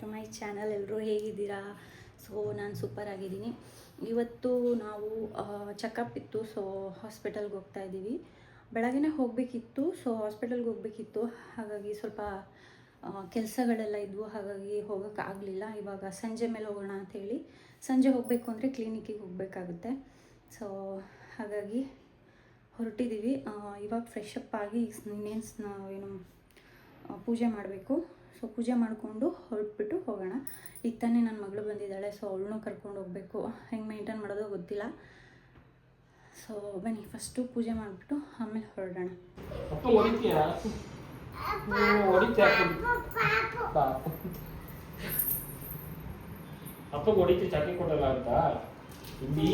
To my channel ಎಲ್ಲರೂ ಹೇಗಿದ್ದೀರಾ? So ನಾನು ಸೂಪರ್ ಆಗಿದ್ದೀನಿ. ಇವತ್ತು ನಾವು ಚೆಕಪ್ ಇತ್ತು ಸೊ ಹಾಸ್ಪಿಟಲ್ಗೆ ಹೋಗ್ತಾ ಇದ್ದೀವಿ. ಬೆಳಗ್ಗೆ ಹೋಗಬೇಕಿತ್ತು ಸೊ ಹಾಸ್ಪಿಟಲ್ಗೆ ಹೋಗಬೇಕಿತ್ತು. ಹಾಗಾಗಿ ಸ್ವಲ್ಪ ಕೆಲಸಗಳೆಲ್ಲ ಇದ್ವು, ಹಾಗಾಗಿ ಹೋಗೋಕ್ಕಾಗಲಿಲ್ಲ ಇವಾಗ ಸಂಜೆ ಮೇಲೆ ಹೋಗೋಣ ಅಂಥೇಳಿ ಸಂಜೆ ಹೋಗಬೇಕು ಅಂದರೆ ಕ್ಲಿನಿಕ್ಕಿಗೆ ಹೋಗಬೇಕಾಗುತ್ತೆ. ಸೊ ಹಾಗಾಗಿ ಹೊರಟಿದ್ದೀವಿ. ಇವಾಗ ಫ್ರೆಶ್ ಅಪ್ ಆಗಿ ಇನ್ನೇನು ಏನು ಪೂಜೆ ಮಾಡಬೇಕು. ಸೊ ಪೂಜೆ ಮಾಡಿಕೊಂಡು ಹೊರಟ್ಬಿಟ್ಟು ಹೋಗೋಣ. ಈಗ ತಾನೇ ನನ್ನ ಮಗಳು ಬಂದಿದ್ದಾಳೆ ಸೊ ಅವಳನ್ನೂ ಕರ್ಕೊಂಡು ಹೋಗಬೇಕು. ಹೆಂಗೆ ಮೇಂಟೈನ್ ಮಾಡೋದು ಗೊತ್ತಿಲ್ಲ. ಸೊ ಬನ್ನಿ ಫಸ್ಟು ಪೂಜೆ ಮಾಡಿಬಿಟ್ಟು ಆಮೇಲೆ ಹೊರಡೋಣ. ಅಪ್ಪ ಹೊಡಿತೀಯ? ನೀವು ಹೊಡಿತೀಯ? ಪಾಪ ಅಪ್ಪ ಹೊಡಿತಿ ಚಾಕಿ ಕೊಡಲ್ಲ ಅಂತ. ಇಲ್ಲಿ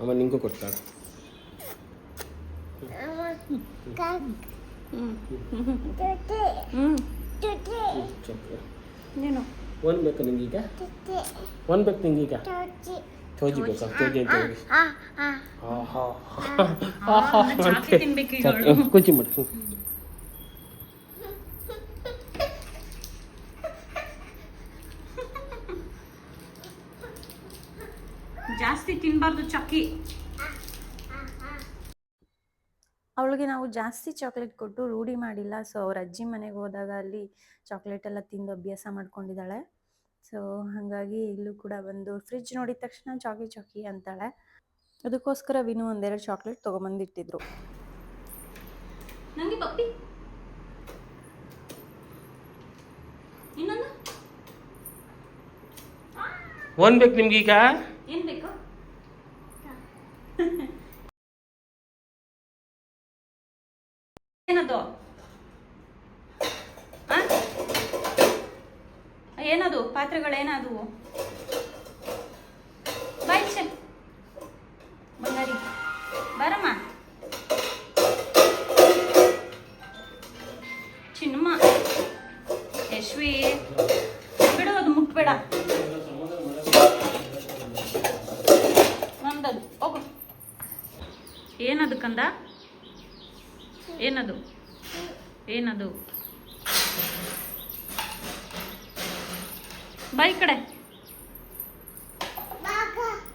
ಅಮ್ಮ ನಿಂಗೂ ಕೊಡ್ತಾಳೆ ಏನು? ಒಂದು ಬೇಕಾ ನಿಂಗೀಗ ಒಂದು ಬೇಕು ಬೇಕಾ? ಅಂತ ಹೇಳಿ. ತಿನ್ಬೇಕು ಈಗ ಹ್ಮ್, ಕುಚಿ ಮಾಡಿ. ಹ್ಮ್. ಜಾಸ್ತಿ ತಿನ್ನಬಾರ್ದು ಚಕ್ಕಿ. ಅವಳಿಗೆ ನಾವು ಜಾಸ್ತಿ ಚಾಕ್ಲೇಟ್ ಕೊಟ್ಟು ರೂಢಿ ಮಾಡಿಲ್ಲ. ಸೊ ಅವ್ರ ಅಜ್ಜಿ ಮನೆಗೆ ಹೋದಾಗ ಅಲ್ಲಿ ಚಾಕ್ಲೇಟ್ ಎಲ್ಲ ತಿಂದು ಅಭ್ಯಾಸ ಮಾಡ್ಕೊಂಡಿದ್ದಾಳೆ. ಸೊ ಹಾಗಾಗಿ ಇಲ್ಲೂ ಕೂಡ ಬಂದು ಫ್ರಿಜ್ ನೋಡಿದ ತಕ್ಷಣ ಚಾಕಿ ಚಾಕಿ ಅಂತಾಳೆ. ಅದಕ್ಕೋಸ್ಕರ ವಿನು ಒಂದೆರಡು ಚಾಕ್ಲೇಟ್ ತೊಗೊಂಬಂದಿಟ್ಟಿದ್ರು. ನನಗೆ ಪಪ್ಪಿ. ಇನ್ನೊಂದು? ಒಂದ್ ಬೇಕು ನಿಮ್ಗೀಗ ಏನು ಬೇಕು? ಏನದು? ಏನದು? ಪಾತ್ರೆಗಳೇನದು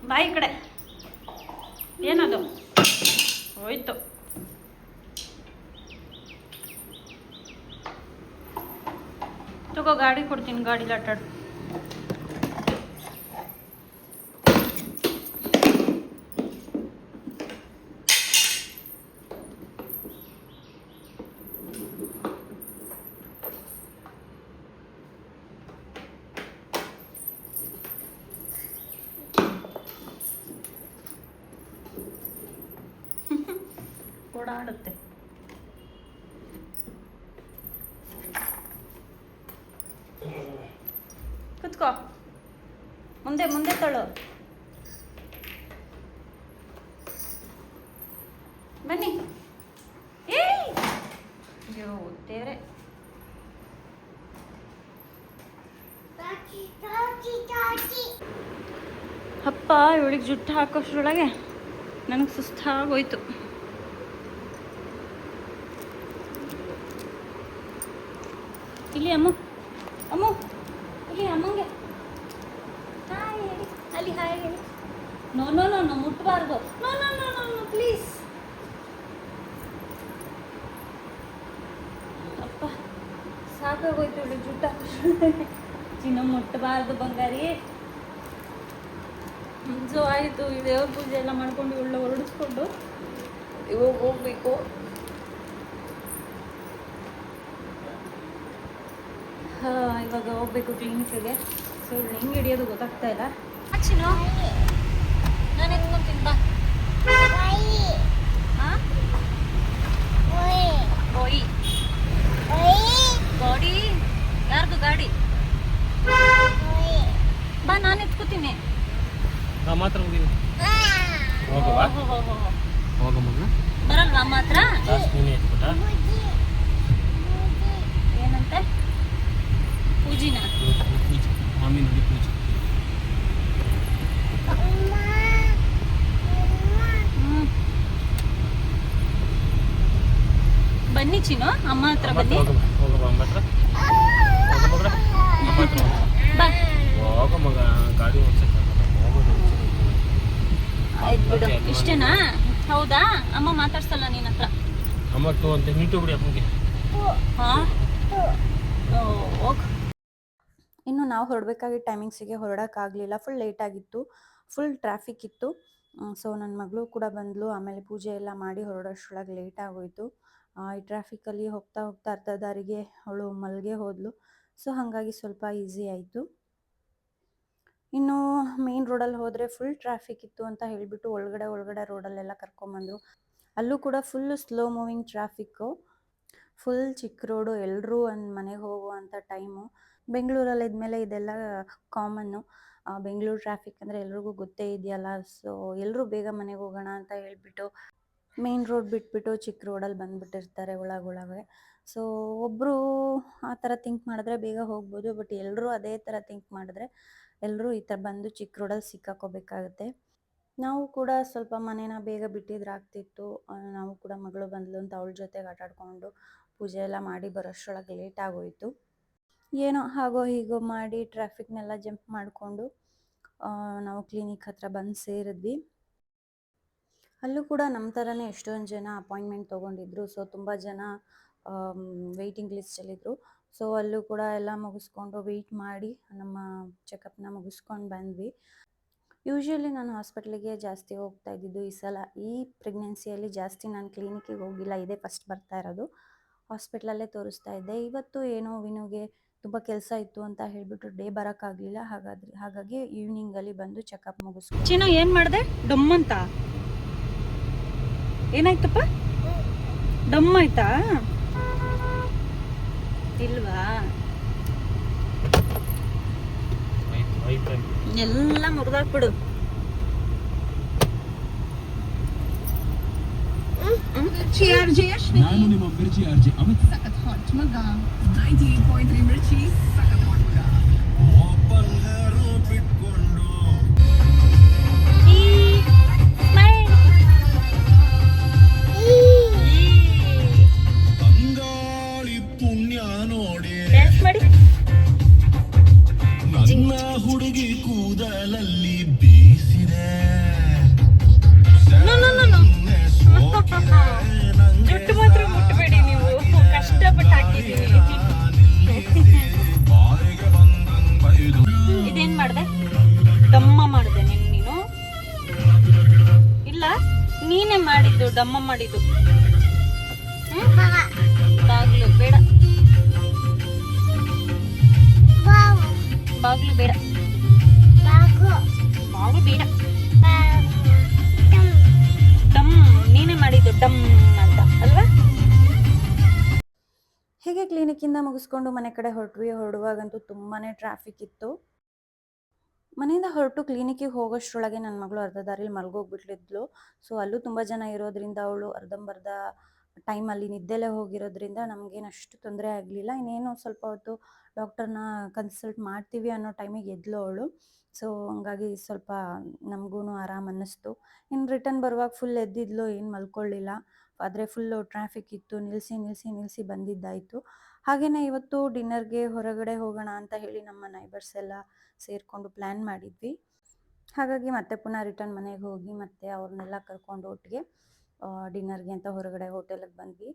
ಬಾಯಿ ಕಡೆ. ಏನದು? ಹೋಯ್ತು. ತಗೋ ಗಾಡಿ ಕೊಡ್ತೀನಿ ಗಾಡಿಲಿ ಆಟಾಡು ಓಡಾಡುತ್ತೆ. ಕುತ್ಕೋ. ಮುಂದೆ ಮುಂದೆ ತಳು. ಬನ್ನಿ. ಏಯ್! ಅಯ್ಯೋ ದೇವ್ರೆ ಅಪ್ಪ ಇವಳಿಗೆ ಜುಟ್ಟು ಹಾಕೋಷ್ರೊಳಗೆ ನನಗೆ ಸುಸ್ತಾಗೋಯ್ತು. ಇಲ್ಲಿ ಅಮ್ಮ. ಅಮ್ಮ ಇಲ್ಲಿ ಅಮ್ಮಂಗೆ. ಹಾಯ್ ಹೇಳಿ. ಅಲ್ಲಿ ಹಾಯ್ ಹೇಳಿ. No no no no ಮುಟ್ಟಬಾರ್ದು no no no no no please ಅಪ್ಪ ಸಾಕಾಗೋಯ್ತು ಇವಳು ಜುಟ್ಟ. ಚಿನ್ನ ಮುಟ್ಟಬಾರ್ದು ಬಂಗಾರಿ. ಸೊ ಆಯಿತು ದೇವ್ರ ಪೂಜೆ ಎಲ್ಲ ಮಾಡ್ಕೊಂಡು ಇವಳು ಹೊರಡಿಸ್ಕೊಂಡು. ಇವಾಗ ಹೋಗ್ಬೇಕು. ಇವಾಗ ಹೋಗ್ಬೇಕು ಕ್ಲಿನಿಕ್ಗೆ ಸೊ ಹೆಂಗೆ ಹಿಡಿಯೋದು ಗೊತ್ತಾಗ್ತಾ ಇಲ್ಲ ಚಿನ್ನು ನಾನು ಎತ್ಕೊಂತೀನಿ ಬಾ ಹಾಂ ಗೋಯಿ ಗಾಡಿ ಯಾರ್ದು ಗಾಡಿ ಬಾ ನಾನು ಎತ್ಕೋತೀನಿ ನಾ ಮಾತ್ರ ಹೋಗಿವಿ ಹೋಗವಾ ಹೋಗ ಮಗ ಬರಲ್ವಾ ಮಾತ್ರ ಲಾಸ್ಟ್ ನೀನೇ ಎತ್ಬಿಟ್ಟ ಏನಂತೆ ಪೂಜಿನ ಪೂಜೆ ಮಮ್ಮಿ ನೋಡಿ ಪೂಜೆ ಹ್ಞೂ ಬನ್ನಿ ಚಿನ್ನು ಅಮ್ಮ ಹತ್ರ ಬನ್ನಿ. ಆಯ್ತು ಬಿಡು. ಇಷ್ಟೇನಾ? ಹೌದಾ? ಅಮ್ಮ ಮಾತಾಡ್ಸಲ್ಲ ನಿನ್ನ ಹತ್ರ. ಅಮ್ಮ ಟೂ ಅಂತ ನೀಟು ಬಿಡಿ ಅಪ್ಪನಿಗೆ ಹಾ? ಹೋಗ್. ಇನ್ನು ನಾವು ಹೊರಡ್ಬೇಕಾಗಿ ಟೈಮಿಂಗ್ಸಿಗೆ ಹೊರಡೋಕ್ಕಾಗಲಿಲ್ಲ ಫುಲ್ ಲೇಟ್ ಆಗಿತ್ತು. ಫುಲ್ ಟ್ರಾಫಿಕ್ ಇತ್ತು. ಸೊ ನನ್ನ ಮಗಳು ಕೂಡ ಬಂದಳು ಆಮೇಲೆ ಪೂಜೆ ಎಲ್ಲ ಮಾಡಿ ಹೊರಡೋಷ್ಟ್ರೊಳಗೆ ಲೇಟ್ ಆಗೋಯಿತು. ಈ ಟ್ರಾಫಿಕ್ಕಲ್ಲಿ ಹೋಗ್ತಾ ಹೋಗ್ತಾ ಅರ್ಧ ದಾರಿಗೆ ಅವಳು ಮಲ್ಗೆ ಹೋದಳು ಸೊ ಹಾಗಾಗಿ ಸ್ವಲ್ಪ ಈಸಿ ಆಯಿತು. ಇನ್ನು ಮೇನ್ ರೋಡಲ್ಲಿ ಹೋದರೆ ಫುಲ್ ಟ್ರಾಫಿಕ್ ಇತ್ತು ಅಂತ ಹೇಳಿಬಿಟ್ಟು ಒಳಗಡೆ ಒಳಗಡೆ ರೋಡಲ್ಲೆಲ್ಲ ಕರ್ಕೊಂಬಂದರು ಅಲ್ಲೂ ಕೂಡ full slow moving traffic full ಚಿಕ್ಕ ರೋಡು ಎಲ್ಲರೂ ಒಂದು ಮನೆಗೆ ಹೋಗುವಂಥ ಟೈಮು ಬೆಂಗಳೂರಲ್ಲಿ ಇದ್ಮೇಲೆ ಇದೆಲ್ಲ ಕಾಮನ್ನು ಬೆಂಗಳೂರು ಟ್ರಾಫಿಕ್ ಅಂದರೆ ಎಲ್ರಿಗೂ ಗೊತ್ತೇ ಇದೆಯಲ್ಲ. ಸೊ ಎಲ್ಲರೂ ಬೇಗ ಮನೆಗೆ ಹೋಗೋಣ ಅಂತ ಹೇಳ್ಬಿಟ್ಟು ಮೇನ್ ರೋಡ್ ಬಿಟ್ಬಿಟ್ಟು ಚಿಕ್ಕ ರೋಡಲ್ಲಿ ಬಂದುಬಿಟ್ಟಿರ್ತಾರೆ ಒಳಗೊಳಗೆ ಸೊ ಒಬ್ಬರು ಆ ಥರ ಥಿಂಕ್ ಮಾಡಿದ್ರೆ ಬೇಗ ಹೋಗ್ಬೋದು ಬಟ್ ಎಲ್ಲರೂ ಅದೇ ಥರ ಥಿಂಕ್ ಮಾಡಿದ್ರೆ ಎಲ್ಲರೂ ಈ ಥರ ಬಂದು ಚಿಕ್ಕ ರೋಡಲ್ಲಿ ಸಿಕ್ಕಾಕೋಬೇಕಾಗುತ್ತೆ. ನಾವು ಕೂಡ ಸ್ವಲ್ಪ ಮನೇನ ಬೇಗ ಬಿಟ್ಟಿದ್ರೆ ಆಗ್ತಿತ್ತು. ನಾವು ಕೂಡ ಮಗಳು ಬಂದ್ಲು ಅಂತ ಅವಳ ಜೊತೆಗೆ ಆಟ ಆಡ್ಕೊಂಡು ಪೂಜೆ ಎಲ್ಲ ಮಾಡಿ ಬರೋಷ್ಟರೊಳಗೆ ಲೇಟ್ ಆಗೋಯಿತು. ಏನೋ ಹಾಗೋ ಹೀಗೋ ಮಾಡಿ ಟ್ರಾಫಿಕ್ನೆಲ್ಲ ಜಂಪ್ ಮಾಡಿಕೊಂಡು ನಾವು ಕ್ಲಿನಿಕ್ ಹತ್ರ ಬಂದು ಸೇರಿದ್ವಿ. ಅಲ್ಲೂ ಕೂಡ ನಮ್ಮ ಥರನೇ ಎಷ್ಟೊಂದು ಜನ ಅಪಾಯಿಂಟ್ಮೆಂಟ್ ತೊಗೊಂಡಿದ್ರು. ಸೊ, ತುಂಬ ಜನ ವೆಯ್ಟಿಂಗ್ ಲಿಸ್ಟಲ್ಲಿದ್ದರು ಸೊ, ಅಲ್ಲೂ ಕೂಡ ಎಲ್ಲ ಮುಗಿಸ್ಕೊಂಡು ವೆಯ್ಟ್ ಮಾಡಿ ನಮ್ಮ ಚೆಕಪ್ನ ಮುಗಿಸ್ಕೊಂಡು ಬಂದ್ವಿ. ಯೂಶ್ವಲಿ ನಾನು ಹಾಸ್ಪಿಟ್ಲಿಗೆ ಜಾಸ್ತಿ ಹೋಗ್ತಾ ಇದ್ದಿದ್ದು ಈ ಸಲ, ಈ ಪ್ರೆಗ್ನೆನ್ಸಿಯಲ್ಲಿ ಜಾಸ್ತಿ ನಾನು ಕ್ಲಿನಿಕ್ಕಿಗೆ ಹೋಗಿಲ್ಲ. ಇದೇ ಫಸ್ಟ್ ಬರ್ತಾ ಇರೋದು. ಹಾಸ್ಪಿಟ್ಲಲ್ಲೇ ತೋರಿಸ್ತಾ ಇದ್ದೆ. ಇವತ್ತು ಏನೋ ವಿನುಗೆ ತುಂಬ ಕೆಲಸ ಇತ್ತು ಅಂತ ಹೇಳಿಬಿಟ್ಟು ಡೇ ಬರೋಕ್ಕಾಗಲಿಲ್ಲ ಹಾಗಾದ್ರೆ, ಹಾಗಾಗಿ ಈವ್ನಿಂಗಲ್ಲಿ ಬಂದು ಚೆಕಪ್ ಮುಗಿಸ್ಕೊಂಡು ಏನು ಮಾಡಿದೆ? ಡೊಮ್ಮಂತ? ಏನಾಯ್ತಪ್ಪ? ದಮ್ ಆಯ್ತಾ? ಇಲ್ವಾ? ಎಲ್ಲ ಮುರಿದಾಕ್ಬಿಡು. ನಾನು ನಿಮ್ಮ ಮಿರ್ಚಿ ಅರ್ಜಿ ಅಮಿತ್. ಸಖತ್ ಹಾಟ್ ಮಗ. Ninety eight point three Mirchi. ಸಖತ್ ಹಾಟ್ ಮಗ. ಕೂದಲಲ್ಲಿ ಬೀಸಿದೆ. ಜುಟ್ಟು ಮಾತ್ರ ಮುಟ್ಟಬೇಡಿ ನೀವು. ಕಷ್ಟಪಟ್ಟು ಹಾಕಿದ್ದೀನಿ ಇದೇನ್ ಮಾಡ್ದೆ? ಡಮ್ಮ ಮಾಡ್ದೆ ನೀನು ನೀನು? ಇಲ್ಲ ನೀನೇ ಮಾಡಿದ್ದು ದಮ್ಮ ಮಾಡಿದ್ದು? ಬಾಗ್ಲು ಬೇಡ. ಬಾಗ್ಲು ಬೇಡ. ಬೇಡ ಡಮ್ ನೀನೇ ಮಾಡಿದ್ದು ಡಮ್ ಅಂತ, ಅಲ್ವಾ? ಹೀಗೆ ಕ್ಲಿನಿಕ್ಕಿಂದ ಮುಗಿಸ್ಕೊಂಡು ಮನೆ ಕಡೆ ಹೊರಟ್ವಿ. ಹೊರಡುವಾಗಂತೂ ತುಂಬಾ ಟ್ರಾಫಿಕ್ ಇತ್ತು. ಮನೆಯಿಂದ ಹೊರಟು ಕ್ಲಿನಿಕ್ಕಿಗೆ ಹೋಗೋಷ್ಟರೊಳಗೆ ನನ್ನ ಮಗಳು ಅರ್ಧ ದಾರಿಲಿ ಮಲ್ಗೋಗ್ಬಿಟ್ಲಿದ್ಲು. ಸೊ ಅಲ್ಲೂ ತುಂಬ ಜನ ಇರೋದ್ರಿಂದ ಅವಳು ಅರ್ಧಂಬರ್ಧ ಟೈಮಲ್ಲಿ ನಿದ್ದೆಲೆ ಹೋಗಿರೋದ್ರಿಂದ ನಮಗೇನಷ್ಟು ತೊಂದರೆ ಆಗಲಿಲ್ಲ. ಇನ್ನೇನು ಸ್ವಲ್ಪ ಹೊತ್ತು ಡಾಕ್ಟರ್ನ ಕನ್ಸಲ್ಟ್ ಮಾಡ್ತೀವಿ ಅನ್ನೋ ಟೈಮಿಗೆ ಎದ್ಲು ಅವಳು. ಸೊ, ಹಂಗಾಗಿ ಸ್ವಲ್ಪ ನಮಗೂ ಆರಾಮ್ ಅನ್ನಿಸ್ತು. ಇನ್ನು ರಿಟರ್ನ್ ಬರುವಾಗ ಫುಲ್ ಎದ್ದಿದ್ಲು, ಏನು ಮಲ್ಕೊಳ್ಳಿಲ್ಲ. ಆದರೆ ಫುಲ್ಲು ಟ್ರಾಫಿಕ್ ಇತ್ತು ನಿಲ್ಲಿಸಿ ನಿಲ್ಲಿಸಿ ನಿಲ್ಲಿಸಿ ಬಂದಿದ್ದಾಯಿತು. ಹಾಗೆಯೇ ಇವತ್ತು ಡಿನ್ನರ್ಗೆ ಹೊರಗಡೆ ಹೋಗೋಣ ಅಂತ ಹೇಳಿ ನಮ್ಮ ನೈಬರ್ಸ್ ಎಲ್ಲ ಸೇರಿಕೊಂಡು ಪ್ಲ್ಯಾನ್ ಮಾಡಿದ್ವಿ. ಹಾಗಾಗಿ ಮತ್ತೆ ಪುನಃ ರಿಟರ್ನ್ ಮನೆಗೆ ಹೋಗಿ ಮತ್ತೆ ಅವ್ರನ್ನೆಲ್ಲ ಕರ್ಕೊಂಡು ಒಟ್ಟಿಗೆ ಡಿನ್ನರ್ಗೆ ಅಂತ ಹೊರಗಡೆ ಹೋಟೆಲಿಗೆ ಬಂದ್ವಿ.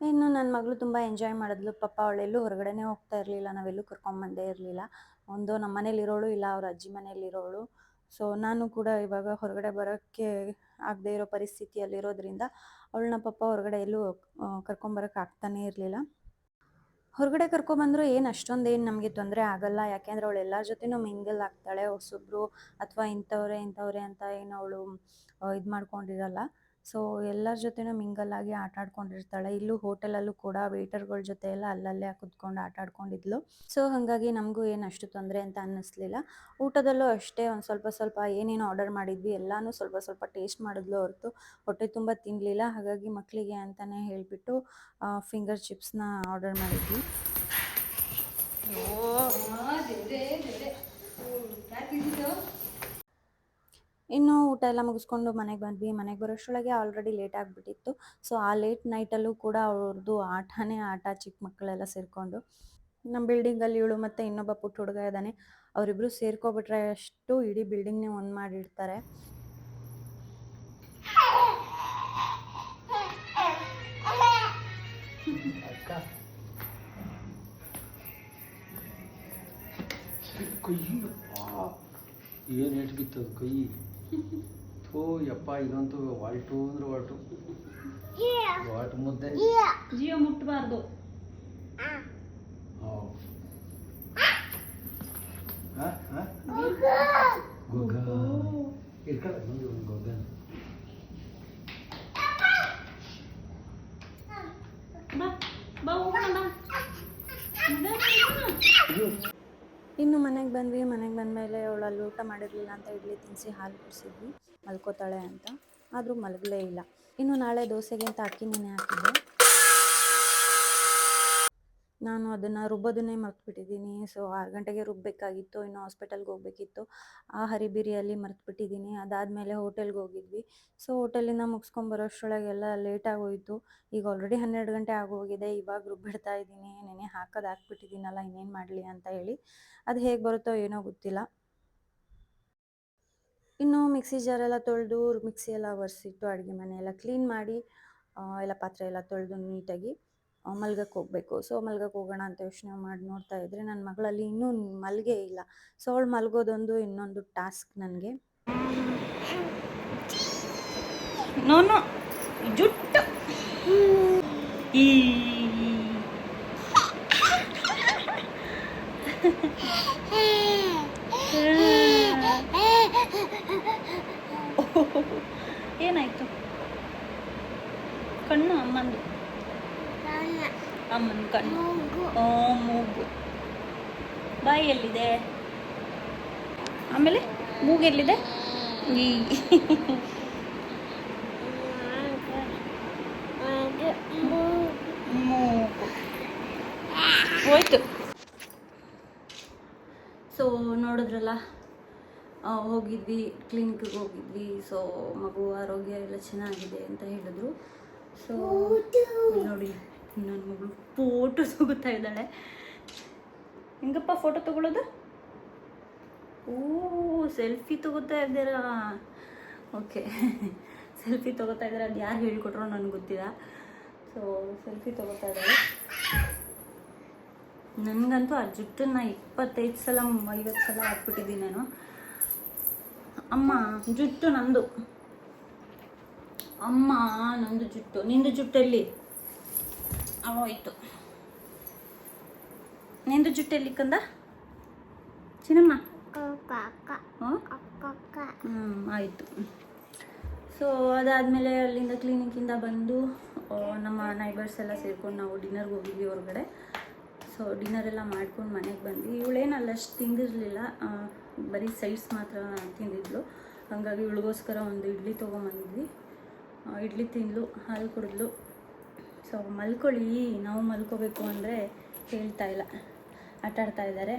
ಇನ್ನು ನನ್ನ ಮಗಳು ತುಂಬ ಎಂಜಾಯ್ ಮಾಡಿದ್ಲು. ಪಾಪ ಅವಳೆಲ್ಲೂ ಹೊರಗಡೆನೇ ಹೋಗ್ತಾ ಇರಲಿಲ್ಲ. ನಾವೆಲ್ಲೂ ಕರ್ಕೊಂಬಂದೇ ಇರಲಿಲ್ಲ. ಒಂದು ನಮ್ಮ ಮನೇಲಿರೋಳು, ಇಲ್ಲ ಅವ್ರ ಅಜ್ಜಿ ಮನೇಲಿರೋಳು. ಸೊ ನಾನು ಕೂಡ ಇವಾಗ ಹೊರಗಡೆ ಬರೋಕ್ಕೆ ಆಗದೆ ಇರೋ ಪರಿಸ್ಥಿತಿಯಲ್ಲಿರೋದ್ರಿಂದ ಅವಳನ್ನ ಪಾಪ ಹೊರಗಡೆ ಎಲ್ಲೂ ಕರ್ಕೊಂಬರಕ್ಕೆ ಆಗ್ತಾನೇ ಇರಲಿಲ್ಲ. ಹೊರಗಡೆ ಕರ್ಕೊಬಂದ್ರು ಏನು ಅಷ್ಟೊಂದು ಏನು ನಮಗೆ ತೊಂದರೆ ಆಗಲ್ಲ. ಯಾಕೆಂದ್ರೆ ಅವಳು ಎಲ್ಲರ ಜೊತೆನೂ ಮಿಂಗಲ್ ಆಗ್ತಾಳೆ. ಹೊಸಬ್ರು ಅಥವಾ ಇಂಥವ್ರೆ ಇಂಥವ್ರೆ ಅಂತ ಏನು ಅವಳು ಇದು ಮಾಡ್ಕೊಂಡಿರಲ್ಲ. ಸೊ ಎಲ್ಲರ ಜೊತೆನೂ ಮಿಂಗಲ್ ಆಗಿ ಆಟ ಆಡ್ಕೊಂಡಿರ್ತಾಳೆ. ಇಲ್ಲೂ ಹೋಟೆಲಲ್ಲೂ ಕೂಡ ವೇಟರ್ಗಳ ಜೊತೆ ಎಲ್ಲ ಅಲ್ಲಲ್ಲೇ ಕುತ್ಕೊಂಡು ಆಟ ಆಡ್ಕೊಂಡಿದ್ಲು. ಸೊ ಹಾಗಾಗಿ ನಮಗೂ ಏನು ಅಷ್ಟು ತೊಂದರೆ ಅಂತ ಅನ್ನಿಸ್ಲಿಲ್ಲ. ಊಟದಲ್ಲೂ ಅಷ್ಟೇ ಒಂದು ಸ್ವಲ್ಪ ಸ್ವಲ್ಪ ಏನೇನು ಆರ್ಡರ್ ಮಾಡಿದ್ವಿ. ಎಲ್ಲನೂ ಸ್ವಲ್ಪ ಸ್ವಲ್ಪ ಟೇಸ್ಟ್ ಮಾಡಿದ್ಲು ಹೊರತು. ಹೊಟ್ಟೆ ತುಂಬ ತಿನ್ನಲಿಲ್ಲ ಹಾಗಾಗಿ ಮಕ್ಕಳಿಗೆ ಅಂತಲೇ ಹೇಳಿಬಿಟ್ಟು ಫಿಂಗರ್ ಚಿಪ್ಸ್ನ ಆರ್ಡರ್ ಮಾಡಿದ್ವಿ. ಇನ್ನು ಊಟ ಎಲ್ಲ ಮುಗಿಸ್ಕೊಂಡು ಮನೆಗೆ ಬಂದ್ವಿ. ಮನೆಗೆ ಬರೋಷ್ಟರೊಳಗೆ ಆಲ್ರೆಡಿ ಲೇಟ್ ಆಗಿಬಿಟ್ಟಿತ್ತು. ಸೊ ಆ ಲೇಟ್ ನೈಟಲ್ಲೂ ಕೂಡ ಅವ್ರದ್ದು ಆಟನೇ ಆಟ ಚಿಕ್ಕ ಮಕ್ಕಳೆಲ್ಲ ಸೇರಿಕೊಂಡು. ನಮ್ಮ ಬಿಲ್ಡಿಂಗಲ್ಲಿ ಇಳು ಮತ್ತು ಇನ್ನೊಬ್ಬ ಪುಟ್ಟ ಹುಡುಗ ಇದ್ದಾನೆ ಅವರಿಬ್ಬರು ಸೇರ್ಕೊಬಿಟ್ರೆ ಅಷ್ಟು ಇಡೀ ಬಿಲ್ಡಿಂಗ್ನೇ ಒಂದು ಮಾಡಿರ್ತಾರೆ. ಏನು ಕೈ? ಥೋ ಯಪ್ಪ ಇದಂತೂ ವಾಲ್ಟು ಅಂದ್ರೆ ವಾಲ್ಟು ವಾಲ್ಟು ಮುದ್ದೆ ಜಿಯೋ ಮುಟ್ಟಬಾರ್ದು ಹೌ. ಹಾ? ಹಾ? ಗೊಗ್ಗ ಇರ್ಕಲ್ಲ ಮುಂದೆ ಒಂದು ಗೊಗ್ಗನ ಇನ್ನು ಮನೆಗೆ ಬಂದ್ವಿ, ಮನೆಗೆ ಬಂದಮೇಲೆ ಅವಳು ಅಲ್ಲಿ ಊಟ ಮಾಡಿರಲಿಲ್ಲ ಅಂತ ಇಡ್ಲಿ ತಿನ್ನಿಸಿ ಹಾಲು ಕುಡಿಸಿದ್ವಿ. ಮಲ್ಕೋತಾಳೆ ಅಂತ. ಆದರೂ ಮಲಗಲೇ ಇಲ್ಲ. ಇನ್ನು ನಾಳೆ ದೋಸೆಗೆ ಅಂತ ಅಕ್ಕಿ ನೆನೆ ಹಾಕಿದ್ದೆ. ನಾನು ಅದನ್ನು ರುಬ್ಬೋದನ್ನೇ ಮರ್ತ್ಬಿಟ್ಟಿದ್ದೀನಿ. ಸೊ, ಆರು ಗಂಟೆಗೆ ರುಬ್ಬಬೇಕಾಗಿತ್ತು ಇನ್ನು ಹಾಸ್ಪಿಟಲ್ಗೆ ಹೋಗ್ಬೇಕಿತ್ತು. ಆ ಹರಿಬಿರಿಯಲ್ಲಿ ಮರ್ತುಬಿಟ್ಟಿದ್ದೀನಿ. ಅದಾದಮೇಲೆ ಹೋಟೆಲ್ಗೆ ಹೋಗಿದ್ವಿ. ಸೊ, ಹೋಟೆಲಿಂದ ಮುಗಿಸ್ಕೊಂಬರೋಷ್ಟರೊಳಗೆಲ್ಲ ಲೇಟಾಗಿ ಹೋಯಿತು ಈಗ ಆಲ್ರೆಡಿ ಹನ್ನೆರಡು ಗಂಟೆ ಆಗೋಗಿದೆ. ಇವಾಗ ರುಬ್ಬಿಡ್ತಾ ಇದ್ದೀನಿ. ನೆನೆ ಹಾಕೋದು ಹಾಕ್ಬಿಟ್ಟಿದ್ದೀನಲ್ಲ, ಇನ್ನೇನು ಮಾಡಲಿ ಅಂತ ಹೇಳಿ. ಅದು ಹೇಗೆ ಬರುತ್ತೋ ಏನೋ ಗೊತ್ತಿಲ್ಲ. ಇನ್ನು ಮಿಕ್ಸಿ ಜಾರೆಲ್ಲ ತೊಳೆದು ಮಿಕ್ಸಿ ಎಲ್ಲ ಒರೆಸಿಟ್ಟು ಅಡುಗೆ ಮನೆ ಎಲ್ಲ ಕ್ಲೀನ್ ಮಾಡಿ ಎಲ್ಲ ಪಾತ್ರೆ ಎಲ್ಲ ತೊಳೆದು ನೀಟಾಗಿ ಮಲ್ಗಕ್ಕೆ ಹೋಗಬೇಕು. ಸೊ ಮಲ್ಗಕ್ಕೆ ಹೋಗೋಣ ಅಂತ ಯೋಚನೆ ಮಾಡಿ ನೋಡ್ತಾ ಇದ್ರೆ ನನ್ನ ಮಗಳಲ್ಲಿ ಇನ್ನೂ ಮಲ್ಗೆ ಇಲ್ಲ. ಸೊ, ಅವಳು ಮಲ್ಗೋದೊಂದು ಇನ್ನೊಂದು ಟಾಸ್ಕ್ ನನಗೆ. ನೋನು, ಜುಟ್ಟು. ಈ ಅಮ್ಮನ ಕಣ್ಣು ಓ ಮೂಗು. ಬಾಯಿ ಎಲ್ಲಿದೆ? ಆಮೇಲೆ ಮೂಗು ಎಲ್ಲಿದೆ? ಈ. ಮೂಗು. ಹೋಯ್ತು. ಸೊ ನೋಡಿದ್ರಲ್ಲ? ಹೋಗಿದ್ವಿ ಕ್ಲಿನಿಕ್ಗೆ ಹೋಗಿದ್ವಿ. ಸೊ ಮಗು ಆರೋಗ್ಯ ಎಲ್ಲ ಚೆನ್ನಾಗಿದೆ ಅಂತ ಹೇಳಿದ್ರು. ಸೊ ನೋಡಿ. ನನ್ನ ಮಗಳು ಫೋಟೋ ತಗೋತಾ ಇದ್ದಾಳೆ. ಹೆಂಗಪ್ಪ ಫೋಟೋ ತಗೊಳ್ಳೋದು ಓ, ಸೆಲ್ಫಿ ತಗೋತಾ ಇದ್ದೀರಾ? ಓಕೆ. ಸೆಲ್ಫಿ ತಗೋತಾ ಇದ್ದಾರೆ ಅದು ಯಾರು ಹೇಳಿಕೊಟ್ರು ನನಗೆ ಗೊತ್ತಿಲ್ಲ. ಸೊ ಸೆಲ್ಫಿ ತಗೋತಾ ಇದ್ದಾರೆ ನನಗಂತೂ ಆ ಜುಟ್ಟನ್ನ ಇಪ್ಪತ್ತೈದು ಸಲ ಐವತ್ತು ಸಲ ಹಾಕ್ಬಿಟ್ಟಿದ್ದೀನಿ ನಾನು. ಅಮ್ಮ, ಜುಟ್ಟು ನಂದು. ಅಮ್ಮ, ನಂದು ಜುಟ್ಟು. ನಿಂದು ಜುಟ್ಟೆಲ್ಲಿ? ಹೋಯ್ತು ನಿಂದು ಜುಟ್ಟೆಲ್ಲಿ ಕಂದ ಚಿನ್ನಮ್ಮ? ಹ್ಞೂ ಆಯಿತು. ಸೊ ಅದಾದಮೇಲೆ ಅಲ್ಲಿಂದ ಕ್ಲಿನಿಕ್ಕಿಂದ ಬಂದು ನಮ್ಮ ನೈಬರ್ಸ್ ಎಲ್ಲ ಸೇರ್ಕೊಂಡು ನಾವು ಡಿನ್ನರ್ಗೆ ಹೋಗಿದ್ವಿ ಹೊರಗಡೆ. ಸೊ ಡಿನ್ನರ್ ಎಲ್ಲ ಮಾಡ್ಕೊಂಡು ಮನೆಗೆ ಬಂದ್ವಿ. ಇವಳೇನಲ್ಲ ಅಷ್ಟು ತಿಂದಿರಲಿಲ್ಲ. ಬರೀ ಸೈಡ್ಸ್ ಮಾತ್ರ ತಿಂದಿದ್ಲು. ಹಾಗಾಗಿ ಇವಳಿಗೋಸ್ಕರ ಒಂದು ಇಡ್ಲಿ ತೊಗೊಂಬಂದಿದ್ವಿ ಇಡ್ಲಿ ತಿಂದ್ಲು ಹಾಲು ಕುಡಿದ್ಲು. ಸೊ ಮಲ್ಕೊಳ್ಳಿ. ನಾವು ಮಲ್ಕೋಬೇಕು ಅಂದರೆ ಹೇಳ್ತಾ ಇಲ್ಲ. ಆಟ ಆಡ್ತಾ ಇದ್ದಾರೆ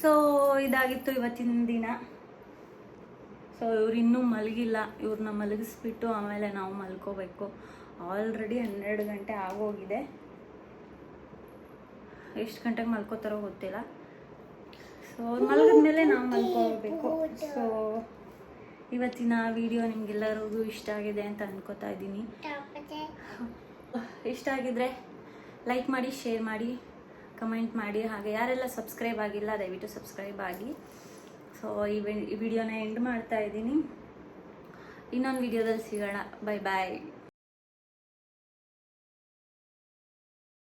ಸೊ ಇದಾಗಿತ್ತು ಇವತ್ತಿನ ದಿನ. ಸೊ ಇವ್ರು ಇನ್ನೂ ಮಲಗಿಲ್ಲ. ಇವ್ರನ್ನ ಮಲಗಿಸ್ಬಿಟ್ಟು ಆಮೇಲೆ ನಾವು ಮಲ್ಕೋಬೇಕು. ಆಲ್ರೆಡಿ ಹನ್ನೆರಡು ಗಂಟೆ ಆಗೋಗಿದೆ. ಎಷ್ಟು ಗಂಟೆಗೆ ಮಲ್ಕೋತಾರೋ ಗೊತ್ತಿಲ್ಲ. ಸೊ ಅವ್ರು ಮಲಗಿದ್ಮೇಲೆ ನಾವು ಮಲ್ಕೋಬೇಕು ಸೊ ಇವತ್ತಿನ ವಿಡಿಯೋ ನಿಮಗೆಲ್ಲರಿಗೂ ಇಷ್ಟ ಆಗಿದೆ ಅಂತ ಅನ್ಕೋತಾ ಇದ್ದೀನಿ. ಇಷ್ಟ ಆಗಿದ್ರೆ ಲೈಕ್ ಮಾಡಿ ಶೇರ್ ಮಾಡಿ ಕಮೆಂಟ್ ಮಾಡಿ. ಹಾಗೆ ಯಾರೆಲ್ಲ ಸಬ್ಸ್ಕ್ರೈಬ್ ಆಗಿಲ್ಲ, ದಯವಿಟ್ಟು ಸಬ್ಸ್ಕ್ರೈಬ್ ಆಗಿ. ಸೊ ಈ ಈ ವಿಡಿಯೋನ ಎಂಡ್ ಮಾಡ್ತಾ ಇದ್ದೀನಿ. ಇನ್ನೊಂದು ವಿಡಿಯೋದಲ್ಲಿ ಸಿಗೋಣ. Bye bye